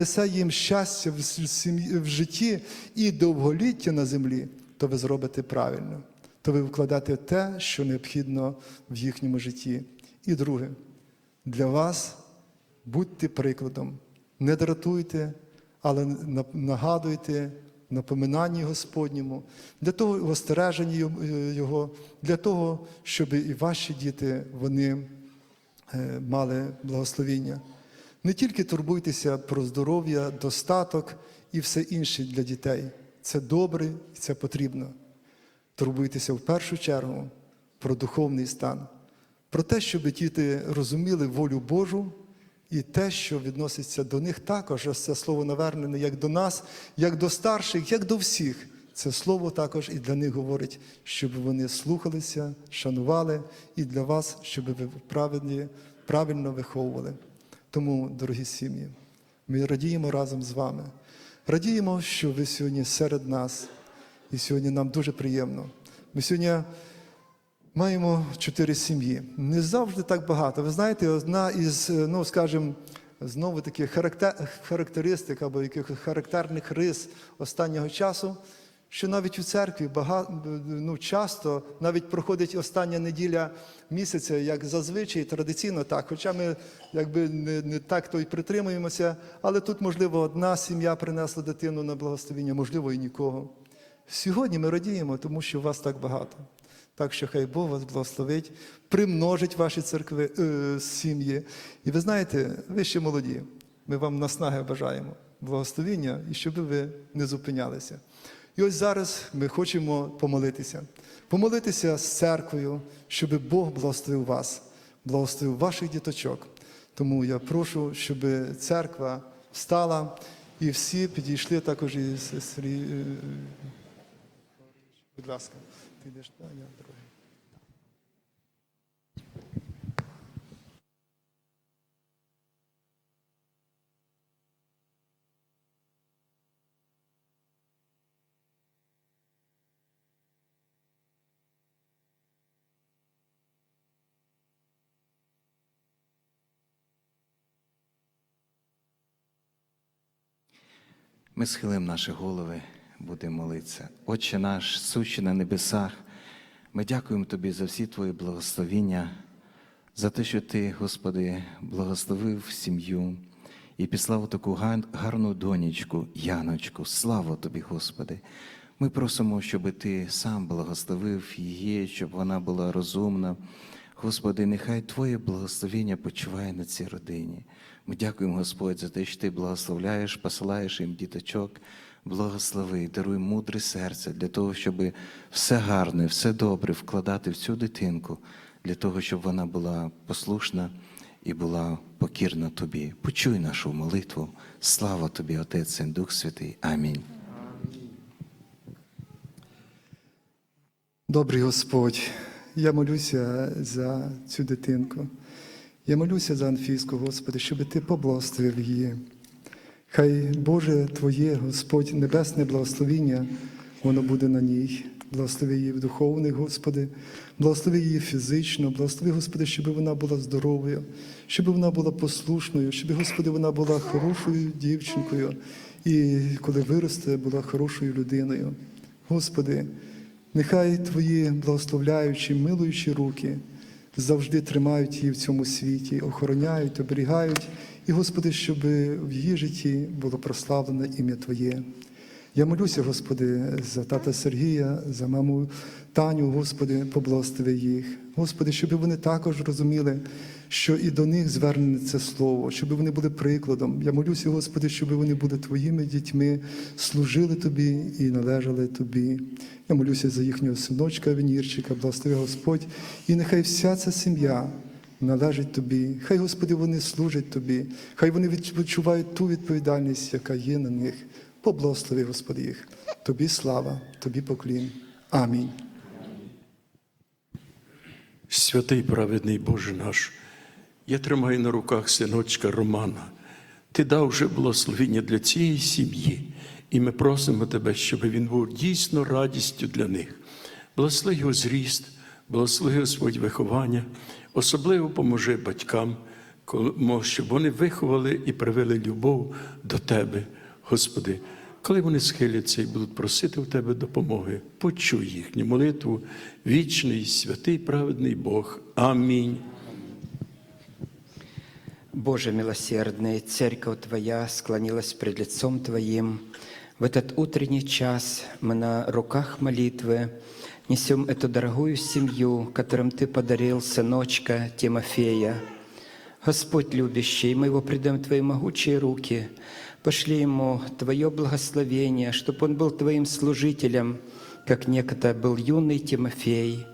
принесе їм щастя в сім'ї- в житті і довголіття на землі, то ви зробите правильно, то ви вкладете те, що необхідно в їхньому житті. І друге, для вас будьте прикладом. Не дратуйте, але на- нагадуйте напоминанні Господньому, для того в Його- Його, для того, щоб і ваші діти вони е, мали благословіння. Не тільки турбуйтеся про здоров'я, достаток і все інше для дітей. Це добре і це потрібно. Турбуйтеся в першу чергу про духовний стан, про те, щоб діти розуміли волю Божу і те, що відноситься до них також. Ось це слово навернене як до нас, як до старших, як до всіх. Це слово також і для них говорить, щоб вони слухалися, шанували, і для вас, щоб ви правильні, правильно виховували. Тому, дорогі сім'ї, ми радіємо разом з вами. Радіємо, що ви сьогодні серед нас, і сьогодні нам дуже приємно. Ми сьогодні маємо чотири сім'ї. Не завжди так багато. Ви знаєте, одна із, е, ну скажімо, знову таки характер- характеристик або якихось характерних рис останнього часу, що навіть у церкві багато, ну, часто навіть проходить остання неділя місяця, як зазвичай, традиційно так. Хоча ми якби не, не так то й притримуємося, але тут, можливо, одна сім'я принесла дитину на благословіння, можливо, і нікого. Сьогодні ми радіємо, тому що вас так багато. Так що хай Бог вас благословить, примножить ваші церкви, е, сім'ї. І ви знаєте, ви ще молоді. Ми вам наснаги бажаємо, благословіння і щоб ви не зупинялися. І ось зараз ми хочемо помолитися. Помолитися з церквою, щоб Бог благословив вас, благословив ваших діточок. Тому я прошу, щоб церква встала і всі підійшли також із е, Будь ласка, ти йдеш, я. Ми схилимо наші голови, будемо молитися. Отче наш, сущий на небесах, ми дякуємо Тобі за всі Твої благословіння, за те, що Ти, Господи, благословив сім'ю і післав таку гарну донечку, Яночку. Слава Тобі, Господи. Ми просимо, щоб Ти сам благословив її, щоб вона була розумна. Господи, нехай Твоє благословення почуває на цій родині. Ми дякуємо, Господь, за те, що Ти благословляєш, посилаєш їм діточок. Благослови, даруй мудре серце для того, щоб все гарне, все добре вкладати в цю дитинку, для того, щоб вона була послушна і була покірна Тобі. Почуй нашу молитву. Слава Тобі, Отець, Син, Дух Святий. Амінь. Добрий Господь, я молюся за цю дитинку. Я молюся за Анфіску, Господи, щоб Ти поблагословив її. Хай Боже Твоє, Господь, небесне благословіння, воно буде на ній. Благослови її в духовних, Господи, благослови її фізично, благослови, Господи, щоб вона була здоровою, щоб вона була послушною, щоб, Господи, вона була хорошою дівчинкою і коли виросте, була хорошою людиною. Господи, Нехай Твої благословляючі, милуючі руки завжди тримають її в цьому світі, охороняють, оберігають, і, Господи, щоб в її житті було прославлене ім'я Твоє. Я молюся, Господи, за тата Сергія, за маму Таню, Господи, поблагослови їх. Господи, щоб вони також розуміли, що і до них звернене це слово, щоб вони були прикладом. Я молюся, Господи, щоб вони були Твоїми дітьми, служили Тобі і належали Тобі. Я молюся за їхнього синочка, Венірчика, благослови Господь, і нехай вся ця сім'я належить Тобі. Хай, Господи, вони служать Тобі, хай вони відчувають ту відповідальність, яка є на них. Поблагослови, Господи, їх. Тобі слава, Тобі поклін. Амінь. Святий праведний Боже наш, я тримаю на руках синочка Романа. Ти дав вже благословення для цієї сім'ї, і ми просимо тебе, щоб він був дійсно радістю для них. Благослови його зріст, благослови Господь виховання, особливо поможи батькам, щоб вони виховали і привели любов до Тебе, Господи. Коли вони схиляться і будуть просити у Тебе допомоги, почуй їхню молитву, вічний, святий, праведний Бог. Амінь. Боже милосердный, церковь Твоя склонилась пред лицом Твоим. В этот утренний час мы на руках молитвы несем эту дорогую семью, которым Ты подарил сыночка Тимофея. Господь любящий, мы его предаем в Твои могучие руки. Пошли ему Твое благословение, чтобы он был Твоим служителем, как некогда был юный Тимофей.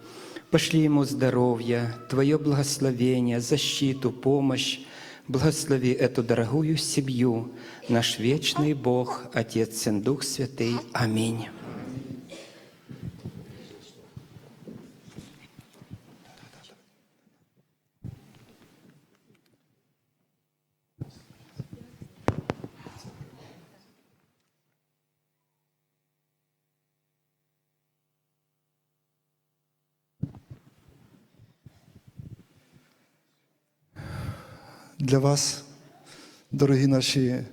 Пошли ему здоровья, Твое благословение, защиту, помощь. Благослови эту дорогую семью, наш вечный Бог, Отец, Сын, Дух Святый. Аминь. Для вас, дорогі наші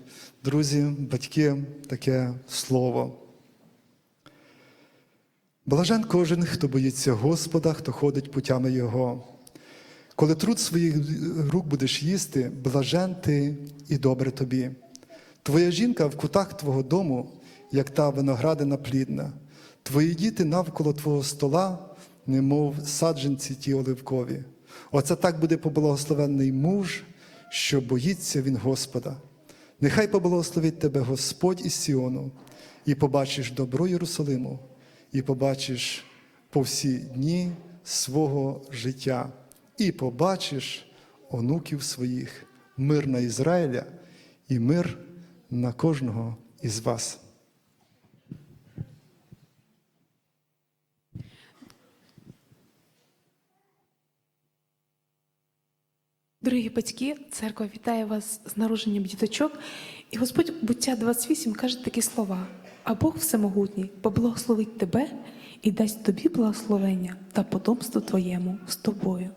друзі, батьки, таке слово. Блажен кожен, хто боїться Господа, хто ходить путями Його. Коли труд своїх рук будеш їсти, блажен ти і добре тобі. Твоя жінка в кутах твого дому, як та виноградина плідна, твої діти навколо твого стола, немов саджанці ті оливкові. Оце так буде поблагословенний муж, що боїться він Господа. Нехай поблагословить тебе Господь із Сіону, і побачиш добро Єрусалиму, і побачиш по всі дні свого життя, і побачиш онуків своїх, мир на Ізраїля і мир на кожного із вас. Дорогі батьки, церква вітає вас з народженням діточок. І Господь буття 28 каже такі слова: а Бог Всемогутній поблагословить тебе і дасть тобі благословення та потомству твоєму з тобою.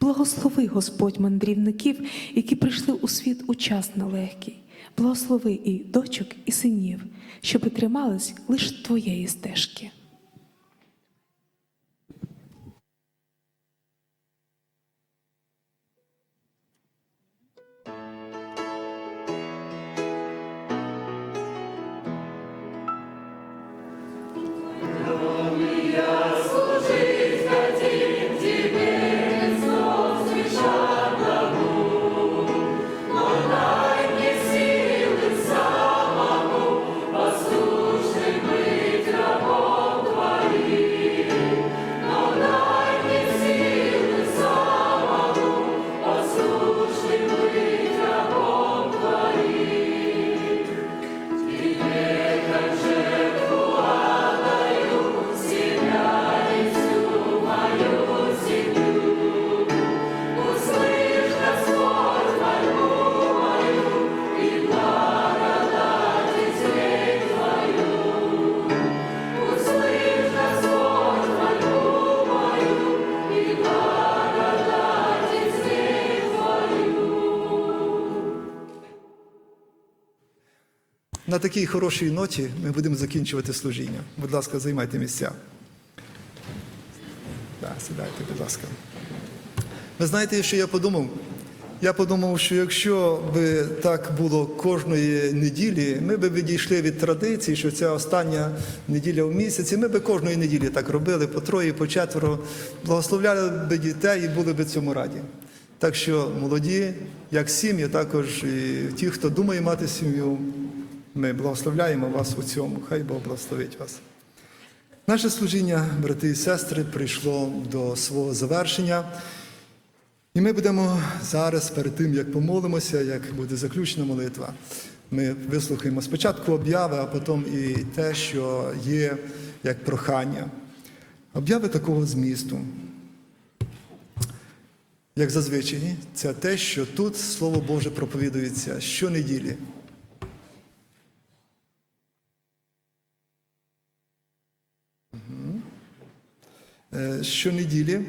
Благослови Господь мандрівників, які прийшли у світ у час нелегкий. Благослови і дочок, і синів, щоби тримались лише твоєї стежки. На такій хорошій ноті ми будемо закінчувати служіння. Будь ласка, займайте місця. Так, сідайте, будь ласка. Ви знаєте, що я подумав? Я подумав, що якщо би так було кожної неділі, ми б відійшли від традиції, що ця остання неділя в місяці, ми б кожної неділі так робили по троє, по четверо, благословляли б дітей і були б цьому раді. Так що молоді, як сім'ї, також і ті, хто думає мати сім'ю, ми благословляємо вас у цьому. Хай Бог благословить вас. Наше служіння, брати і сестри, прийшло до свого завершення. І ми будемо зараз, перед тим, як помолимося, як буде заключна молитва, ми вислухаємо спочатку обяви, а потім і те, що є як прохання. Обяви такого змісту. Як зазвичай, це те, що тут Слово Боже проповідується щонеділі. Щонеділі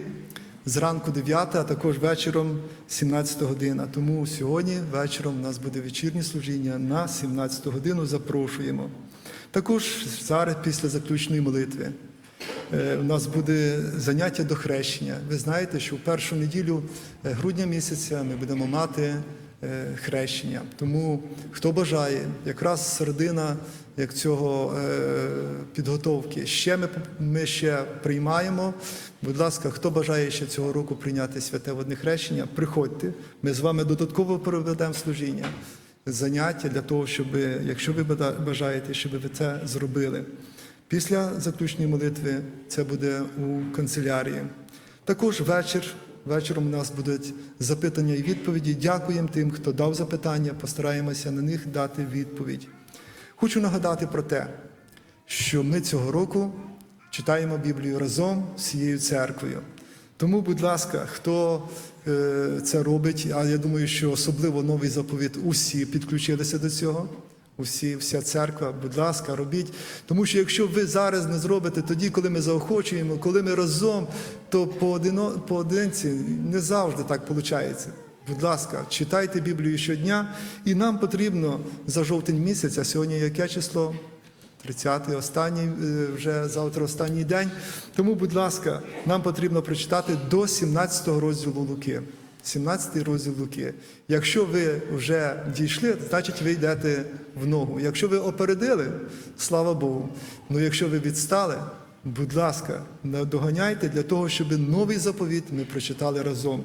зранку 9, а також вечором 17 година. Тому сьогодні вечором у нас буде вечірнє служіння на 17 годину. Запрошуємо. Також зараз після заключної молитви. Е, У нас буде заняття до хрещення. Ви знаєте, що в першу неділю е, грудня місяця ми будемо мати е, хрещення. Тому хто бажає, якраз середина як цього е, підготовки. Ще ми, ми ще приймаємо. Будь ласка, хто бажає ще цього року прийняти святе водне хрещення, приходьте. Ми з вами додатково проведемо служіння, заняття для того, щоб, якщо ви бажаєте, щоб ви це зробили. Після заключної молитви це буде у канцелярії. Також вечір. Вечором у нас будуть запитання і відповіді. Дякуємо тим, хто дав запитання, постараємося на них дати відповідь. Хочу нагадати про те, що ми цього року читаємо Біблію разом з всією церквою. Тому, будь ласка, хто е, це робить, а я думаю, що особливо новий заповіт, усі підключилися до цього. Усі, вся церква, будь ласка, робіть. Тому що якщо ви зараз не зробите, тоді, коли ми заохочуємо, коли ми разом, то поодино, поодинці не завжди так виходить. Будь ласка, читайте Біблію щодня, і нам потрібно за жовтень місяць, а сьогодні яке число? 30-й, останній, е, вже завтра останній день. Тому, будь ласка, нам потрібно прочитати до 17 розділу Луки. 17 розділ Луки. Якщо ви вже дійшли, значить ви йдете в ногу. Якщо ви опередили, слава Богу. Ну якщо ви відстали, будь ласка, доганяйте для того, щоб новий заповіт ми прочитали разом.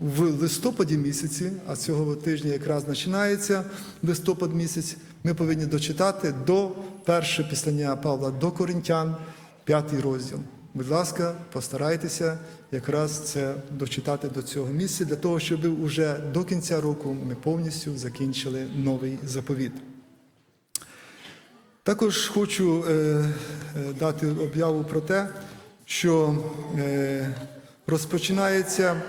В листопаді місяці, а цього тижня якраз починається листопад місяць, ми повинні дочитати до першого післання Павла до Коринтян, п'ятий розділ. Будь ласка, постарайтеся якраз це дочитати до цього місця, для того, щоб уже до кінця року ми повністю закінчили новий заповіт. Також хочу е, е, дати об'яву про те, що е, розпочинається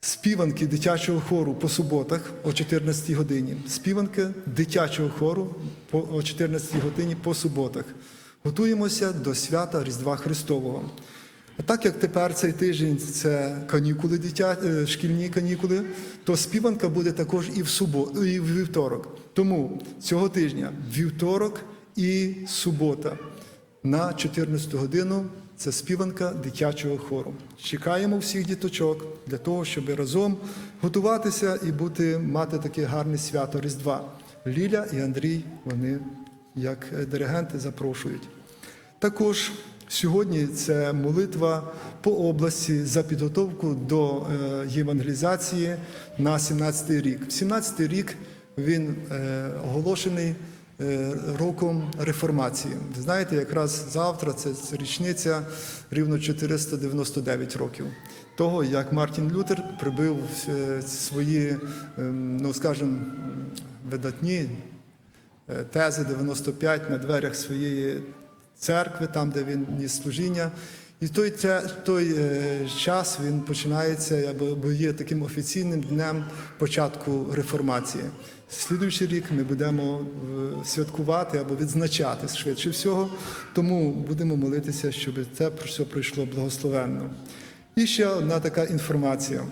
співанки дитячого хору по суботах о 14 годині. Співанки дитячого хору о 14 годині по суботах. Готуємося до свята Різдва Христового. Так як тепер цей тиждень це канікули, дитя, е, шкільні канікули, то співанка буде також і в суботу, і в вівторок. Тому цього тижня вівторок і субота на 14 годину це співанка дитячого хору. Чекаємо всіх діточок для того, щоб разом готуватися і бути, мати таке гарне свято Різдва. Ліля і Андрій вони як диригенти запрошують. Також сьогодні це молитва по області за підготовку до е, євангелізації на 17-й рік. 17-й рік він е, оголошений е, роком реформації. Ви знаєте, якраз завтра це річниця рівно 499 років. Того, як Мартін Лютер прибив свої, ем, ну скажімо, видатні тези 95 на дверях своєї церкви, там, де він ніс служіння. І той, той е, час він починається, або є таким офіційним днем початку реформації. Слідуючий рік ми будемо е, святкувати або відзначати швидше всього, тому будемо молитися, щоб це все пройшло благословенно. І ще одна така інформація.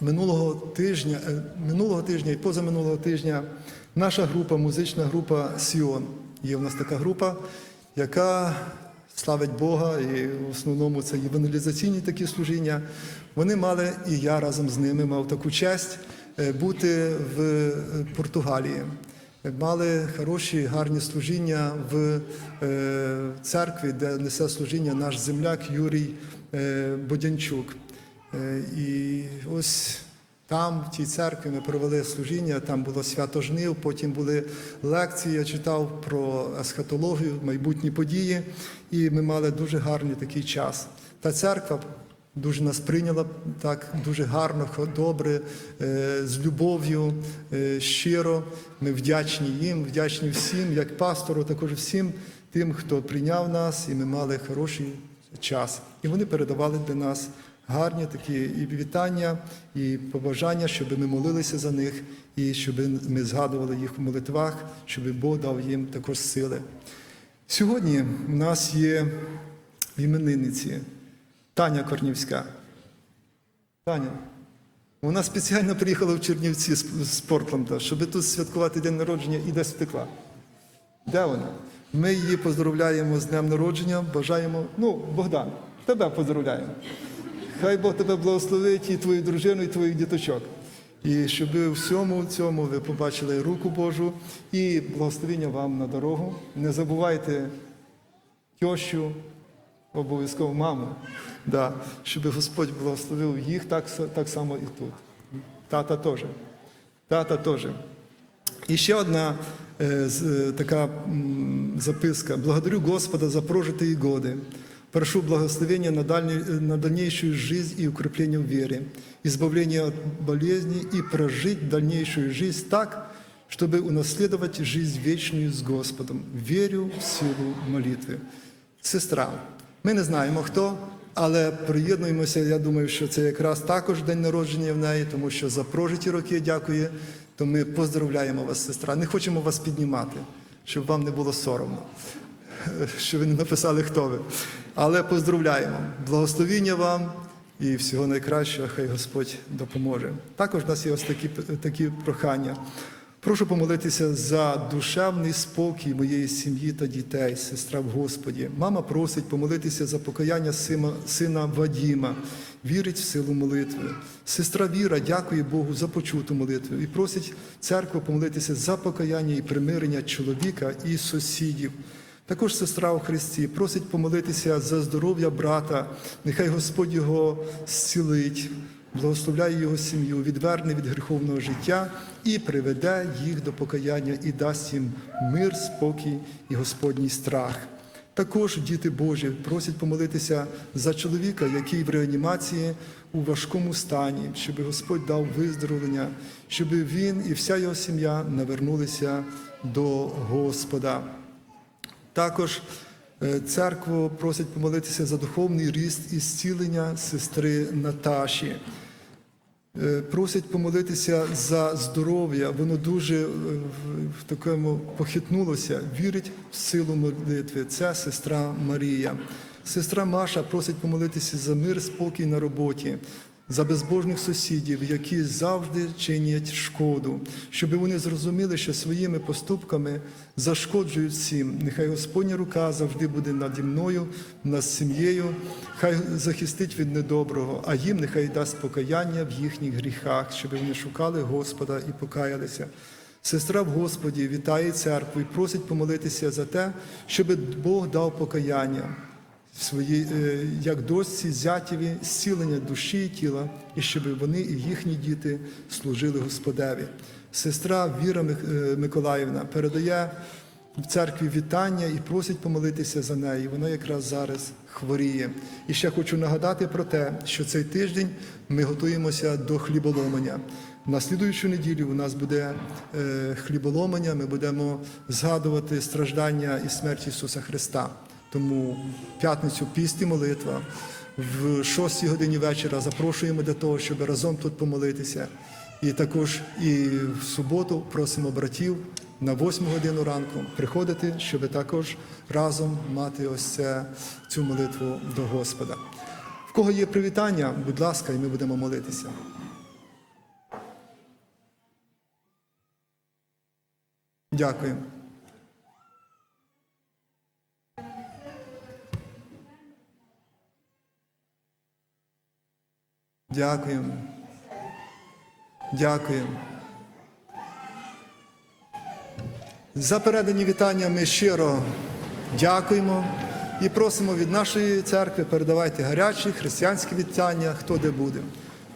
Минулого тижня, е, минулого тижня і позаминулого тижня наша група, музична група Сіон. Є в нас така група, яка славить Бога, і в основному це євангелізаційні такі служіння. Вони мали, і я разом з ними мав таку честь е, бути в е, Португалії. Мали хороші, гарні служіння в е, церкві, де несе служіння наш земляк Юрій Бодянчук. І ось там, в тій церкві, ми провели служіння, там було свято жнив, потім були лекції, я читав про есхатологію, майбутні події, і ми мали дуже гарний такий час. Та церква дуже нас прийняла так, дуже гарно, добре, е, з любов'ю, е, щиро. Ми вдячні їм, вдячні всім, як пастору, також всім тим, хто прийняв нас, і ми мали хороший час. І вони передавали для нас гарні такі і вітання, і побажання, щоб ми молилися за них, і щоб ми згадували їх в молитвах, щоб Бог дав їм також сили. Сьогодні в нас є іменинниці. Таня Корнівська. Таня. Вона спеціально приїхала в Чернівці з, Портленда, щоб тут святкувати день народження і десь втекла. Де вона? Ми її поздравляємо з днем народження, бажаємо. Ну, Богдан, тебе поздравляємо. Хай Бог тебе благословить і твою дружину, і твоїх діточок. І щоб у всьому цьому ви побачили руку Божу і благословення вам на дорогу. Не забувайте тещу, обов'язково маму, да, щоб Господь благословив їх так, так само і тут. Тата теж. Тата теж. І ще одна е, е, така м, записка. Благодарю Господа за прожитые годы. Прошу благословения на, э, на дальнейшую жизнь и укрепление в вере, избавление от болезней и прожить дальнейшую жизнь так, чтобы унаследовать жизнь вечную с Господом. Верю в силу молитви. Сестра, ми не знаємо хто, але приєднуємося. Я думаю, що це якраз також день народження в неї, тому що за прожиті роки дякує. То ми поздравляємо вас, сестра. Не хочемо вас піднімати, щоб вам не було соромно, що ви не написали, хто ви. Але поздравляємо. Благословіння вам і всього найкращого, хай Господь допоможе. Також у нас є ось такі, такі прохання. Прошу помолитися за душевний спокій моєї сім'ї та дітей, сестра в Господі. Мама просить помолитися за покаяння сина Вадіма, вірить в силу молитви. Сестра Віра дякує Богу за почуту молитву і просить церкву помолитися за покаяння і примирення чоловіка і сусідів. Також сестра у Христі просить помолитися за здоров'я брата, нехай Господь його зцілить, благословляє його сім'ю, відверне від гріховного життя і приведе їх до покаяння і дасть їм мир, спокій і Господній страх. Також діти Божі просять помолитися за чоловіка, який в реанімації у важкому стані, щоб Господь дав виздоровлення, щоб він і вся його сім'я навернулися до Господа. Також е, церкву просять помолитися за духовний ріст і зцілення сестри Наташі. Е, Просять помолитися за здоров'я. Воно дуже е, в- в такому похитнулося. Вірить в силу молитви. Це сестра Марія. Сестра Маша просить помолитися за мир, спокій на роботі, за безбожних сусідів, які завжди чинять шкоду, щоб вони зрозуміли, що своїми поступками зашкоджують всім. Нехай Господня рука завжди буде наді мною, над сім'єю, хай захистить від недоброго, а їм нехай дасть покаяння в їхніх гріхах, щоб вони шукали Господа і покаялися. Сестра в Господі вітає церкву і просить помолитися за те, щоб Бог дав покаяння свої, е, як дочці, зятєві, зцілення душі і тіла, і щоб вони і їхні діти служили Господеві. Сестра Віра е, Миколаївна передає в церкві вітання і просить помолитися за неї. Вона якраз зараз хворіє. І ще хочу нагадати про те, що цей тиждень ми готуємося до хліболомання. На слідуючу неділю у нас буде е, хліболомання, ми будемо згадувати страждання і смерть Ісуса Христа. Тому в п'ятницю піст і молитва. В 6 годині вечора запрошуємо до того, щоб разом тут помолитися. І також і в суботу просимо братів на 8 годину ранку приходити, щоб також разом мати ось це, цю молитву до Господа. В кого є привітання, будь ласка, і ми будемо молитися. Дякую. Дякуємо. Дякуємо. За передані вітання ми щиро дякуємо і просимо від нашої церкви передавайте гарячі християнські вітання, хто де буде.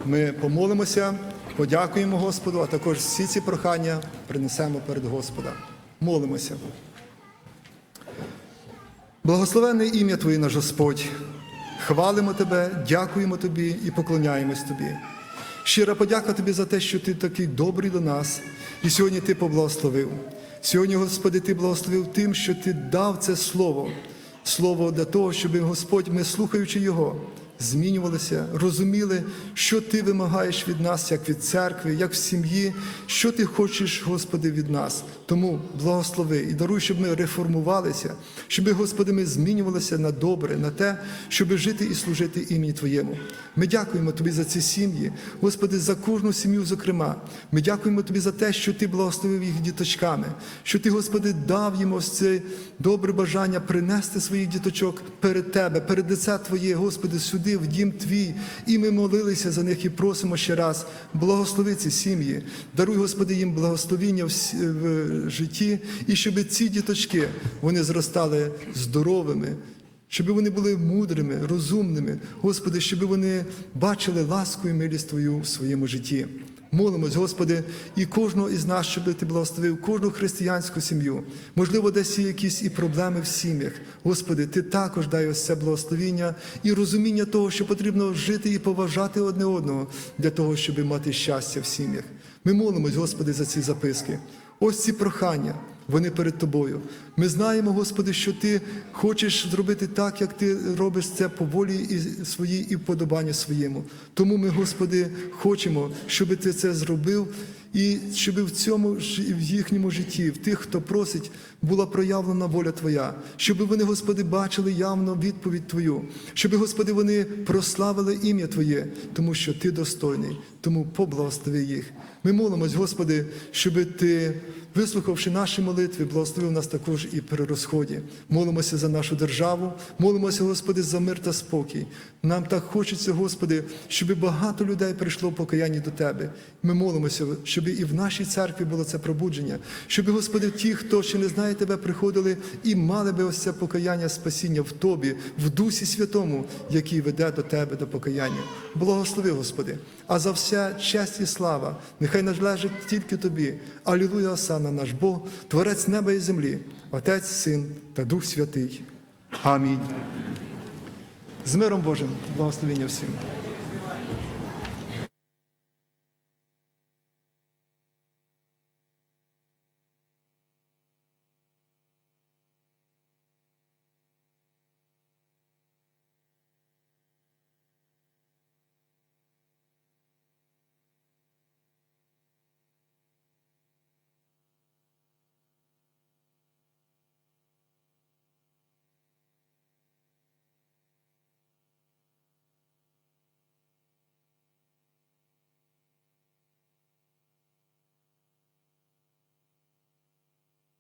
Ми помолимося, подякуємо Господу, а також всі ці прохання принесемо перед Господа. Молимося. Благословенне ім'я Твоє наш Господь. Хвалимо Тебе, дякуємо Тобі і поклоняємось Тобі. Щира подяка Тобі за те, що Ти такий добрий до нас, і сьогодні Ти поблагословив. Сьогодні, Господи, Ти благословив тим, що Ти дав це слово, слово для того, щоб Господь, ми слухаючи Його, змінювалися, розуміли, що Ти вимагаєш від нас, як від церкви, як в сім'ї, що Ти хочеш, Господи, від нас. Тому благослови і даруй, щоб ми реформувалися, щоб, Господи, ми змінювалися на добре, на те, щоб жити і служити імені Твоєму. Ми дякуємо Тобі за ці сім'ї, Господи, за кожну сім'ю, зокрема. Ми дякуємо Тобі за те, що Ти благословив їх діточками, що Ти, Господи, дав їм ось це добре бажання принести своїх діточок перед Тебе, перед лице Твоє, Господи, сюди, в дім Твій. І ми молилися за них і просимо ще раз, благослови ці сім'ї, даруй, Господи, їм благословіння в житті, і щоб ці діточки вони зростали здоровими, щоб вони були мудрими, розумними, Господи, щоб вони бачили ласку і милість Твою в своєму житті. Молимось, Господи, і кожного із нас, щоб Ти благословив кожну християнську сім'ю. Можливо, десь є якісь і проблеми в сім'ях. Господи, Ти також дай ось це благословіння і розуміння того, що потрібно жити і поважати одне одного для того, щоб мати щастя в сім'ях. Ми молимось, Господи, за ці записки. Ось ці прохання, вони перед тобою. Ми знаємо, Господи, що Ти хочеш зробити так, як Ти робиш це по волі і своїй і вподобанню своєму. Тому ми, Господи, хочемо, щоб Ти це зробив, і щоб в цьому в їхньому житті, в тих, хто просить, була проявлена воля Твоя, щоб вони, Господи, бачили явно відповідь Твою, щоб, Господи, вони прославили ім'я Твоє, тому що Ти достойний, тому поблагослови їх. Ми молимось, Господи, щоб Ти, вислухавши наші молитви, благословив нас також і при розході. Молимося за нашу державу, молимося, Господи, за мир та спокій. Нам так хочеться, Господи, щоб багато людей прийшло в покаянні до Тебе. Ми молимося, щоб і в нашій церкві було це пробудження, щоб, Господи, ті, хто ще не знає Тебе, приходили і мали би ось це покаяння, спасіння в Тобі, в Дусі Святому, який веде до Тебе до покаяння. Благослови, Господи, а за все честь і слава, нехай належить тільки Тобі. Алілуя, Осана, наш Бог, Творець неба і землі, Отець, Син та Дух Святий. Амінь. З миром Божим, благословення всім.